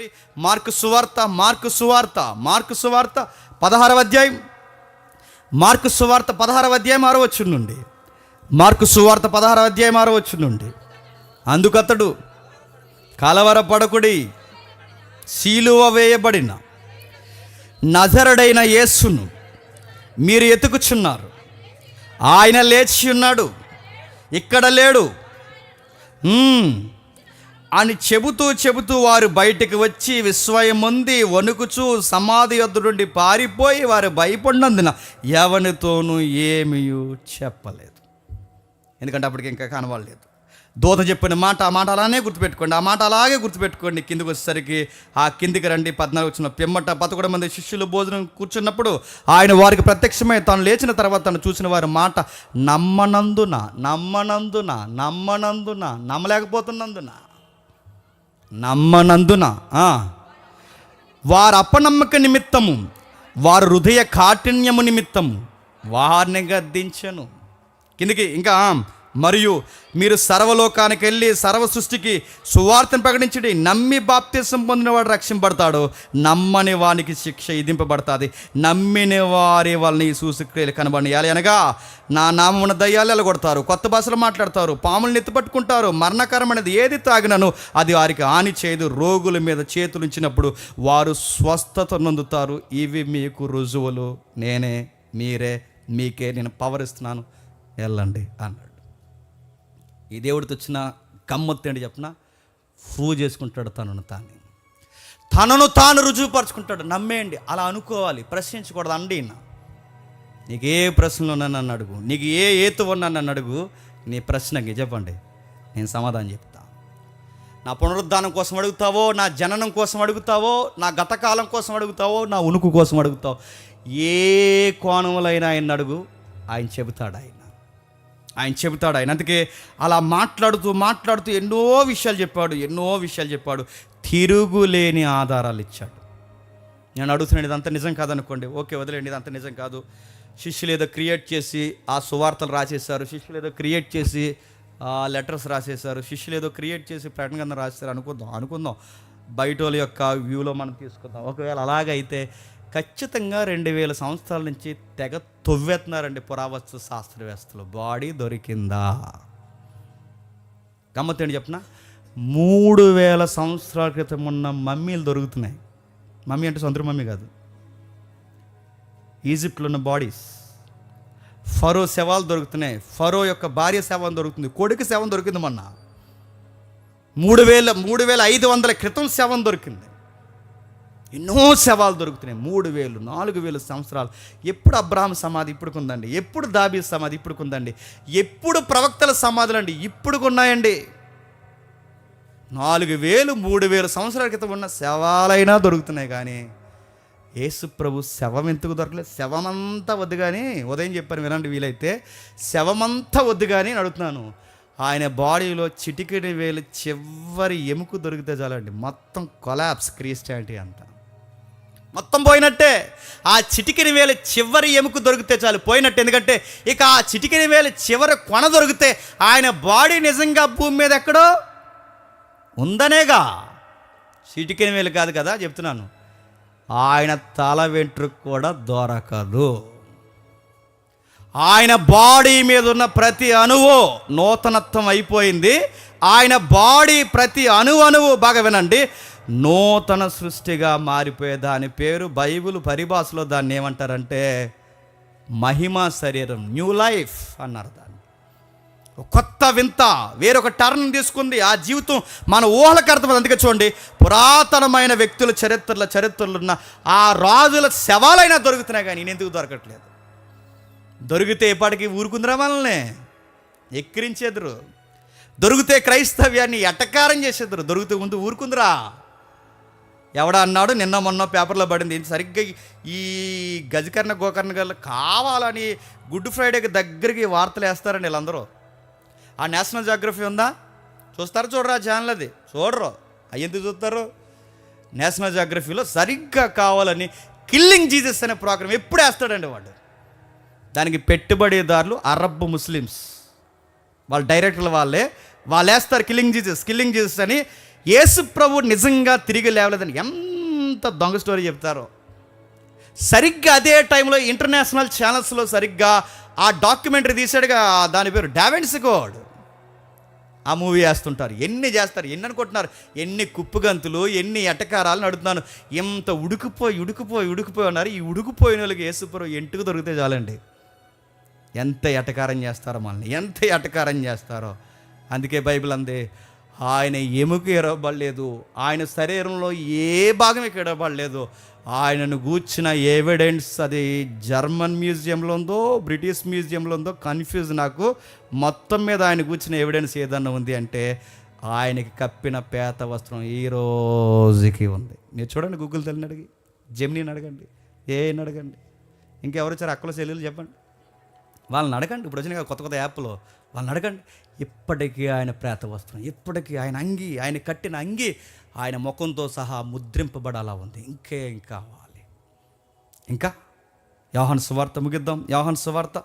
ఒకసారి మార్కు సువార్త మార్కు సువార్త మార్కు సువార్త పదహారవ అధ్యాయం. మార్కు సువార్త పదహారవ అధ్యాయం ఆరవచ్చు నుండి. మార్కు సువార్త పదహారవ అధ్యాయం ఆరవచ్చు నుండి. అందుకతడు కలవర పడకుడి శీలువ వేయబడిన నజరడైన యేసును మీరు ఎతుకుచున్నారు ఆయన లేచి ఉన్నాడు. ఇక్కడ లేడు. అని చెబుతూ చెబుతూ వారు బయటికి వచ్చి విస్మయముంది వణుకుచూ సమాధి యొద్ద నుండి పారిపోయి వారు భయపడినందున ఎవరితోనూ ఏమియూ చెప్పలేదు. ఎందుకంటే అప్పటికి ఇంకా కనబడలేదు దూత చెప్పిన మాట ఆ మాట అలానే గుర్తుపెట్టుకోండి ఆ మాట అలాగే గుర్తుపెట్టుకోండి. కిందికి వచ్చేసరికి ఆ కిందికి రండి పద్నాలుగు వచ్చిన పిమ్మట పదకొండు మంది శిష్యులు భోజనం కూర్చున్నప్పుడు ఆయన వారికి ప్రత్యక్షమై తాను లేచిన తర్వాత తను చూసిన వారి మాట నమ్మనందున నమ్మనందున నమ్మనందున నమ్మలేకపోతున్నందున. నమ్మనందున వారు అపనమ్మక నిమిత్తము వారు హృదయ కాఠిన్యము నిమిత్తము వారిని గద్దించను. కిందికి ఇంకా మరియు మీరు సర్వలోకానికి వెళ్ళి సర్వ సృష్టికి సువార్తను ప్రకటించడి నమ్మి బాప్తీసం పొందినవాడు రక్షింపడతాడు నమ్మని వానికి శిక్ష విధింపబడుతుంది. నమ్మిన వారి వాళ్ళని ఈ సూసుక్రియలు కనబడియాలి అనగా నా నామమున దయ్యాలు ఎలగొడతారు కొత్త భాషలో మాట్లాడతారు పాములను ఎత్తుపట్టుకుంటారు మరణకరమైనది ఏది తాగినను అది వారికి హాని చేయదు. రోగుల మీద చేతులు ఉంచినప్పుడు వారు స్వస్థత నొందుతారు. ఇవి మీకు రుజువులు. నేనే మీరే మీకే నేను పవర్ ఇస్తున్నాను వెళ్ళండి అన్నాడు. ఈ దేవుడితో వచ్చిన గమ్మత్తు ఏంటి చెప్పిన? ప్రూవ్ చేసుకుంటాడు తనను తాను. తనను తాను రుజువుపరచుకుంటాడు. నమ్మేయండి. అలా అనుకోవాలి. ప్రశ్నించకూడదు. అండి నీకు ఏ ప్రశ్నలు ఉన్నా నన్ను అడుగు. నీకు ఏ ఏతు ఉన్నా నన్ను అడుగు. నీ ప్రశ్నకి చెప్పండి. నేను సమాధానం చెప్తా. నా పునరుద్ధానం కోసం అడుగుతావో నా జననం కోసం అడుగుతావో నా గతకాలం కోసం అడుగుతావో నా ఉనుకు కోసం అడుగుతావో ఏ కోణములైనా ఆయన అడుగు. ఆయన చెబుతాడు ఆయన ఆయన చెబుతాడు. ఆయన అందుకే అలా మాట్లాడుతూ మాట్లాడుతూ ఎన్నో విషయాలు చెప్పాడు ఎన్నో విషయాలు చెప్పాడు. తిరుగులేని ఆధారాలు ఇచ్చాడు. నేను అడుగుతున్నాను ఇదంతా నిజం కాదనుకోండి. ఓకే వదిలేండి ఇదంతా నిజం కాదు. శిష్యులు ఏదో క్రియేట్ చేసి ఆ సువార్తలు రాసేసారు శిష్యులు ఏదో క్రియేట్ చేసి ఆ లెటర్స్ రాసేసారు శిష్యులు ఏదో క్రియేట్ చేసి ప్రకటన కింద రాసేసారు అనుకుందాం అనుకుందాం. బయట వాళ్ళ యొక్క వ్యూలో మనం తీసుకుందాం. ఒకవేళ అలాగైతే ఖచ్చితంగా రెండు వేల సంవత్సరాల నుంచి తెగ తొవ్వేస్తున్నారండి పురావస్తు శాస్త్రవేత్తలు. బాడీ దొరికిందా? గమ్మత్తేంటి చెప్పిన? మూడు వేల సంవత్సరాల క్రితం ఉన్న మమ్మీలు దొరుకుతున్నాయి. మమ్మీ అంటే సొంత మమ్మీ కాదు. ఈజిప్ట్లో ఉన్న బాడీస్. ఫరో శవాలు దొరుకుతున్నాయి. ఫరో యొక్క భార్య శవం దొరుకుతుంది. కొడుకు శవం దొరికింది మొన్న. మూడు వేల మూడు వేల ఐదు వందల క్రితం శవం దొరికింది. ఎన్నో శవాలు దొరుకుతున్నాయి. మూడు వేలు నాలుగు వేలు సంవత్సరాలు. ఎప్పుడు అబ్రాహం సమాధి ఇప్పుడుకుందండి ఎప్పుడు దాబీ సమాధి ఇప్పుడుకుందండి ఎప్పుడు ప్రవక్తల సమాధులు అండి? ఇప్పుడుకున్నాయండి నాలుగు వేలు మూడు వేల సంవత్సరాల క్రితం ఉన్న శవాలైనా దొరుకుతున్నాయి కానీ యేసు ప్రభు శవం ఎందుకు దొరకలేదు? శవమంతా వద్దు కానీ ఉదయం చెప్పాను వినండి వీలైతే. శవమంతా వద్దు కానీ అడుగుతున్నాను. ఆయన బాడీలో చిటికిడి వేలు చివరి ఎముక దొరికితే చాలండి. మొత్తం కొలాప్స్ క్రిస్టియానిటీ అంతా. మొత్తం పోయినట్టే. ఆ చిటికిని వేలు చివరి ఎముక దొరికితే చాలు పోయినట్టు. ఎందుకంటే ఇక ఆ చిటికిని వేలు చివరి కొన దొరికితే ఆయన బాడీ నిజంగా భూమి మీద ఎక్కడో ఉందనేగా. చిటికిని వేలు కాదు కదా చెప్తున్నాను. ఆయన తల వెంట్రుకు కూడా దొరకదు. ఆయన బాడీ మీద ఉన్న ప్రతి అణువు నూతనత్వం అయిపోయింది. ఆయన బాడీ ప్రతి అణు అణువు బాగా వినండి. నూతన సృష్టిగా మారిపోయే దాని పేరు బైబిల్ పరిభాషలో దాన్ని ఏమంటారంటే మహిమా శరీరం న్యూ లైఫ్ అన్నారు దాన్ని. కొత్త వింత వేరొక టర్న్ తీసుకుంది. ఆ జీవితం మన ఊహలకు అర్థమైంది. అందుకే చూడండి పురాతనమైన వ్యక్తుల చరిత్రల చరిత్రలు ఉన్న ఆ రాజుల శవాలైనా దొరుకుతున్నాయి కానీ నేను ఎందుకు దొరకట్లేదు? దొరికితే ఎప్పటికీ ఊరుకుందిరా మనల్ని? ఎక్కిరించేద్దరు దొరికితే క్రైస్తవ్యాన్ని ఎటకారం చేసేద్దరు దొరికితే ముందు ఊరుకుందిరా? ఎవడ అన్నాడు? నిన్న మొన్న పేపర్లో పడింది. సరిగ్గా ఈ గజకర్ణ గోకర్ణ గారు కావాలని గుడ్ ఫ్రైడేకి దగ్గరికి వార్తలు వేస్తారండి వీళ్ళందరూ. ఆ నేషనల్ జాగ్రఫీ ఉందా? చూస్తారు చూడరా ఛానల్ అది. చూడరు. అవి ఎందుకు చూస్తారు? నేషనల్ జాగ్రఫీలో సరిగ్గా కావాలని కిల్లింగ్ జీజస్ అనే ప్రోగ్రాం ఎప్పుడు వేస్తాడండి వాడు. దానికి పెట్టుబడిదారులు అరబ్ ముస్లిమ్స్. వాళ్ళ డైరెక్టర్లు వాళ్ళే. వాళ్ళు వేస్తారు కిల్లింగ్ జీజస్ కిల్లింగ్ జీజస్ అని యేసు ప్రభు నిజంగా తిరిగి లేవలేదని ఎంత దొంగ స్టోరీ చెప్తారో. సరిగ్గా అదే టైంలో ఇంటర్నేషనల్ ఛానల్స్లో సరిగ్గా ఆ డాక్యుమెంటరీ తీసాడుగా దాని పేరు డావెన్స్ కోడ్. ఆ మూవీ వేస్తుంటారు. ఎన్ని చేస్తారు? ఎన్ని అనుకుంటున్నారు ఎన్ని కుప్పుగంతులు ఎన్ని ఎటకారాలు నడుతున్నాను ఎంత ఉడుకుపోయి ఉడుకుపోయి ఉడుకుపోయి ఉన్నారు. ఈ ఉడుకుపోయిన వాళ్ళకి యేసుప్రభు ఎంటుకు దొరికితే చాలండి. ఎంత ఎటకారం చేస్తారో మనల్ని ఎంత ఎటకారం చేస్తారో. అందుకే బైబిల్ అందే ఆయన ఎముక ఎరవబడలేదు. ఆయన శరీరంలో ఏ భాగం ఎక్కడబడలేదు ఆయనను గూర్చిన ఎవిడెన్స్ అది జర్మన్ మ్యూజియంలో ఉందో బ్రిటిష్ మ్యూజియంలో ఉందో కన్ఫ్యూజ్ నాకు. మొత్తం మీద ఆయన కూర్చిన ఎవిడెన్స్ ఏదన్నా ఉంది అంటే ఆయనకి కప్పిన పేత వస్త్రం ఈ రోజుకి ఉంది. మీరు చూడండి గూగుల్ తల్లిని అడిగి జెమినీని అడగండి ఏని అడగండి. ఇంకెవరు వచ్చారు? అక్కల చెల్లెలు చెప్పండి. వాళ్ళని అడగండి ఇప్పుడు వచ్చిన కొత్త కొత్త యాప్లో. వాళ్ళని అడగండి. ఇప్పటికీ ఆయన ప్రేత వస్త్రం ఇప్పటికీ ఆయన అంగి ఆయన కట్టిన అంగి ఆయన ముఖంతో సహా ముద్రింపబడాలా ఉంది. ఇంకేం కావాలి. ఇంకా? యోహన్ సువార్త ముగిద్దాం. యోహన్ సువార్త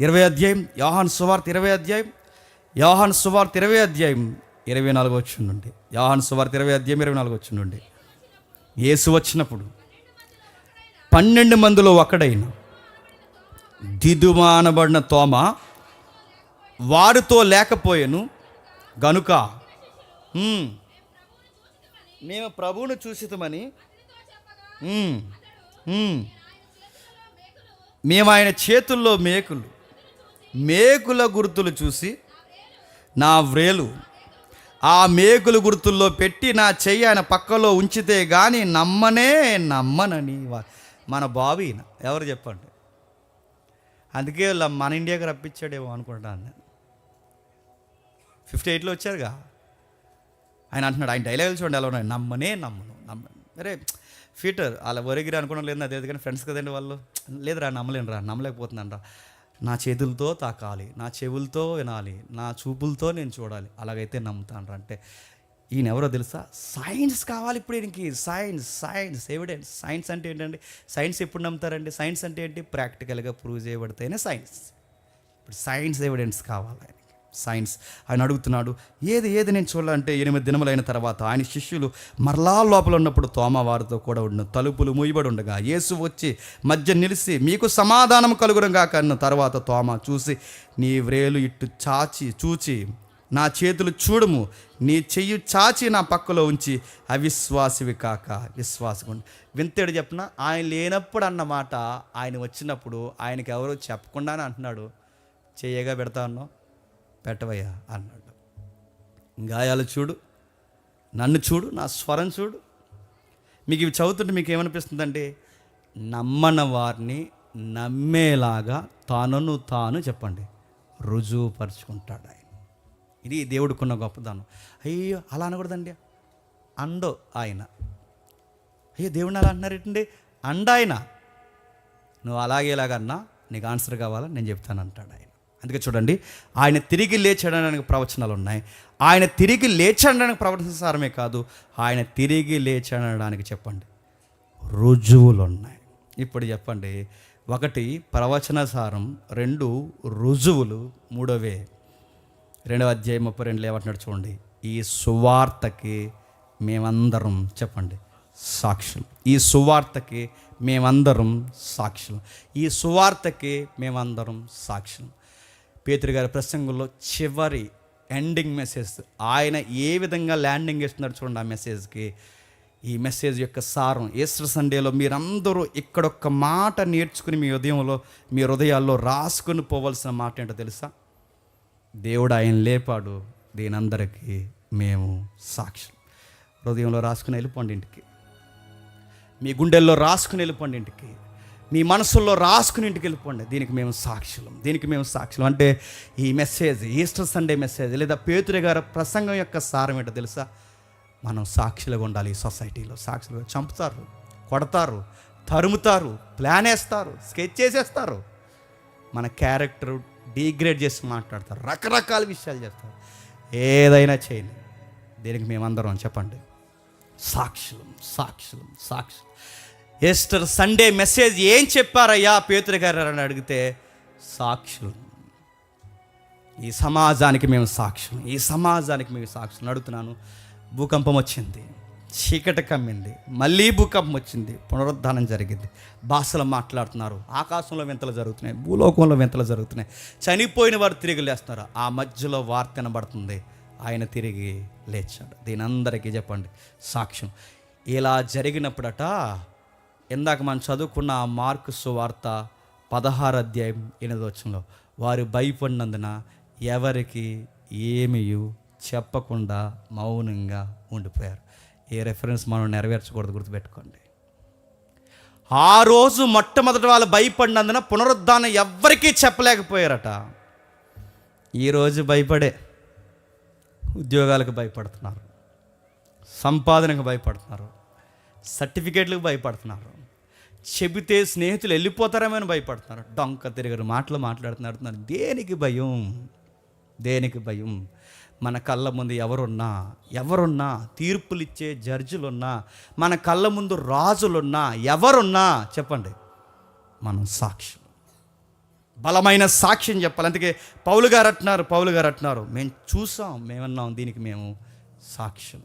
ఇరవై అధ్యాయం. యోహన్ సువార్త ఇరవై అధ్యాయం. యోహన్ సువార్త ఇరవై అధ్యాయం. ఇరవై నాలుగు వచ్చి నుండి. యోహాన్ సువార్త ఇరవై అధ్యాయం ఇరవై నాలుగు వచ్చి నుండి. యేసు వచ్చినప్పుడు పన్నెండు మందిలో ఒకడైన దిదుమానబడిన తోమ వారితో లేకపోయాను గనుక మేము ప్రభువును చూసితమని మేము ఆయన చేతుల్లో మేకులు మేకుల గుర్తులు చూసి నా వ్రేలు ఆ మేకుల గుర్తుల్లో పెట్టి నా చెయ్యి ఆయన పక్కలో ఉంచితే కానీ నమ్మనే నమ్మనని మన బాబు ఎవరు చెప్పండి? అందుకే వీళ్ళ మన ఇండియాకి రప్పించాడేమో అనుకుంటాను నేను. ఫిఫ్టీ ఎయిట్లో వచ్చారుగా. ఆయన అంటున్నాడు ఆయన డైలాగులు చూడండి ఎలా ఉన్నాయి. నమ్మనే నమ్మను నమ్మ అరే ఫీటర్ అలా ఒరిగిరి అనుకోవడం లేదు అదే కానీ ఫ్రెండ్స్ కదండి వాళ్ళు. లేదురా నమ్మలేను రా నమ్మలేకపోతున్నాను రా నా చేతులతో తాకాలి నా చెవులతో వినాలి నా చూపులతో నేను చూడాలి అలాగైతే నమ్ముతాను రా అంటే. ఈయన ఎవరో తెలుసా? సైన్స్ కావాలి ఇప్పుడు ఈయనకి. Science science evidence. సైన్స్ అంటే ఏంటండి? సైన్స్ ఎప్పుడు నమ్ముతారండి? సైన్స్ అంటే ఏంటి? ప్రాక్టికల్గా ప్రూవ్ చేయబడితేనే సైన్స్. ఇప్పుడు సైన్స్ ఎవిడెన్స్ కావాలి ఆయనకి. సైన్స్. ఆయన అడుగుతున్నాడు ఏది ఏది నేను చూడాలంటే ఎనిమిది దినములైన తర్వాత ఆయన శిష్యులు మరలా లోపల ఉన్నప్పుడు తోమ వారితో కూడా ఉండు తలుపులు మూయబడి ఉండగా యేసు వచ్చి మధ్య నిలిచి మీకు సమాధానం కలుగురంగా కన్న తర్వాత తోమ చూసి నీ వ్రేలు ఇట్టు చాచి చూచి నా చేతులు చూడము నీ చెయ్యి చాచి నా పక్కలో ఉంచి అవిశ్వాసివి కాక విశ్వాసం వింతేడు చెప్పిన ఆయన లేనప్పుడు అన్నమాట ఆయన వచ్చినప్పుడు ఆయనకి ఎవరో చెప్పకుండానే అంటున్నాడు చేయగా పెడతా ఉన్నావు పెట్టవయ్యా అన్నాడు. గాయాలు చూడు నన్ను చూడు నా స్వరం చూడు. మీకు ఇవి చదువుతుంటే మీకు ఏమనిపిస్తుందంటే నమ్మన వారిని నమ్మేలాగా తనను తాను చెప్పండి రుజువుపరుచుకుంటాడు ఆయన. ఇది దేవుడికున్న గొప్పదనం. అయ్యో అలా అనకూడదండి. అండో ఆయన. అయ్యో దేవుడిని అలా అంటున్నారేంటండి? అండ ఆయన. నువ్వు అలాగే ఇలాగన్నా నీకు ఆన్సర్ కావాలా? నేను చెప్తాను అంటాడు ఆయన. అందుకే చూడండి ఆయన తిరిగి లేచడానికి ప్రవచనాలు ఉన్నాయి ఆయన తిరిగి లేచడానికి ప్రవచన సారమే కాదు ఆయన తిరిగి లేచడానికి చెప్పండి రుజువులు ఉన్నాయి ఇప్పుడు చెప్పండి ఒకటి ప్రవచన సారం రెండు రుజువులు మూడవే రెండవ అధ్యాయం ముప్పై రెండు ఏమంటున్నాడు చూడండి ఈ సువార్తకి మేమందరం చెప్పండి సాక్షులు. ఈ సువార్తకి మేమందరం సాక్షులు. ఈ సువార్తకి మేమందరం సాక్షులు. పేతురు గారి ప్రసంగంలో చివరి ఎండింగ్ మెసేజ్. ఆయన ఏ విధంగా ల్యాండింగ్ ఇస్తున్నాడు చూడండి ఆ మెసేజ్కి. ఈ మెసేజ్ యొక్క సారం. ఈస్టర్ సండేలో మీరందరూ ఇక్కడొక్క మాట నేర్చుకుని మీ ఉదయంలో మీ హృదయాల్లో రాసుకుని పోవలసిన మాట ఏంటో తెలుసా? దేవుడు ఆయన లేపాడు దీనందరికీ మేము సాక్షి హృదయంలో రాసుకుని వెళ్ళిపోండి ఇంటికి. మీ గుండెల్లో రాసుకుని వెళ్ళిపోండి ఇంటికి. మీ మనసుల్లో రాసుకుని ఇంటికి వెళ్ళిపోండి. దీనికి మేము సాక్షులం. దీనికి మేము సాక్షులం. అంటే ఈ మెసేజ్ ఈస్టర్ సండే మెసేజ్ లేదా పేతురి గారి ప్రసంగం యొక్క సారం ఏంటో తెలుసా? మనం సాక్షులుగా ఉండాలి ఈ సొసైటీలో. సాక్షులుగా చంపుతారు కొడతారు తరుముతారు ప్లాన్ వేస్తారు స్కెచ్ చేసేస్తారు. మన క్యారెక్టర్ డీగ్రేడ్ చేసి మాట్లాడతారు. రకరకాల విషయాలు చేస్తారు. ఏదైనా చేయని దీనికి మేమందరం చెప్పండి. సాక్షులం సాక్షులం సాక్షులం. ఎస్టర్ సండే మెసేజ్ ఏం చెప్పారయ్యా? పేతురు గారు అని అడిగితే సాక్షులు. ఈ సమాజానికి మేము సాక్షులు. ఈ సమాజానికి మేము సాక్షులు. అడుగుతున్నాను. భూకంపం వచ్చింది. చీకటి కమ్మింది. మళ్ళీ భూకంపం వచ్చింది. పునరుద్ధానం జరిగింది. భాషలు మాట్లాడుతున్నారు. ఆకాశంలో వింతలు జరుగుతున్నాయి. భూలోకంలో వింతలు జరుగుతున్నాయి. చనిపోయిన వారు తిరిగి లేస్తున్నారు? ఆ మధ్యలో వార్త వినబడుతుంది. ఆయన తిరిగి లేచాడు. దీని అందరికీ చెప్పండి. సాక్ష్యం. ఇలా జరిగినప్పుడట ఇందాక మనం చదువుకున్న ఆ మార్కు సువార్త పదహారు అధ్యాయం ఎనిమిది వచ్చంలో వారు భయపడినందున ఎవరికి ఏమీ చెప్పకుండా మౌనంగా ఉండిపోయారు. ఏ రెఫరెన్స్ మనం నెరవేర్చకూడదు గుర్తుపెట్టుకోండి. ఆ రోజు మొట్టమొదటి వాళ్ళు భయపడినందున పునరుద్ధానం ఎవ్వరికీ చెప్పలేకపోయారట. ఈరోజు భయపడే ఉద్యోగాలకు భయపడుతున్నారు సంపాదనకు భయపడుతున్నారు సర్టిఫికేట్లకు భయపడుతున్నారు. చెబితే స్నేహితులు వెళ్ళిపోతారేమని భయపడుతున్నారు. డొంక తిరిగారు మాటలు మాట్లాడుతున్నారు. దేనికి భయం? దేనికి భయం? మన కళ్ళ ముందు ఎవరున్నా ఎవరున్నా తీర్పులిచ్చే జడ్జిలున్నా మన కళ్ళ ముందు రాజులున్నా ఎవరున్నా చెప్పండి మనం సాక్షులు. బలమైన సాక్ష్యం చెప్పాలి. అందుకే పౌలు గారు అంటున్నారు పౌలు గారు అంటున్నారు మేము చూసాం మేమన్నాం దీనికి మేము సాక్ష్యం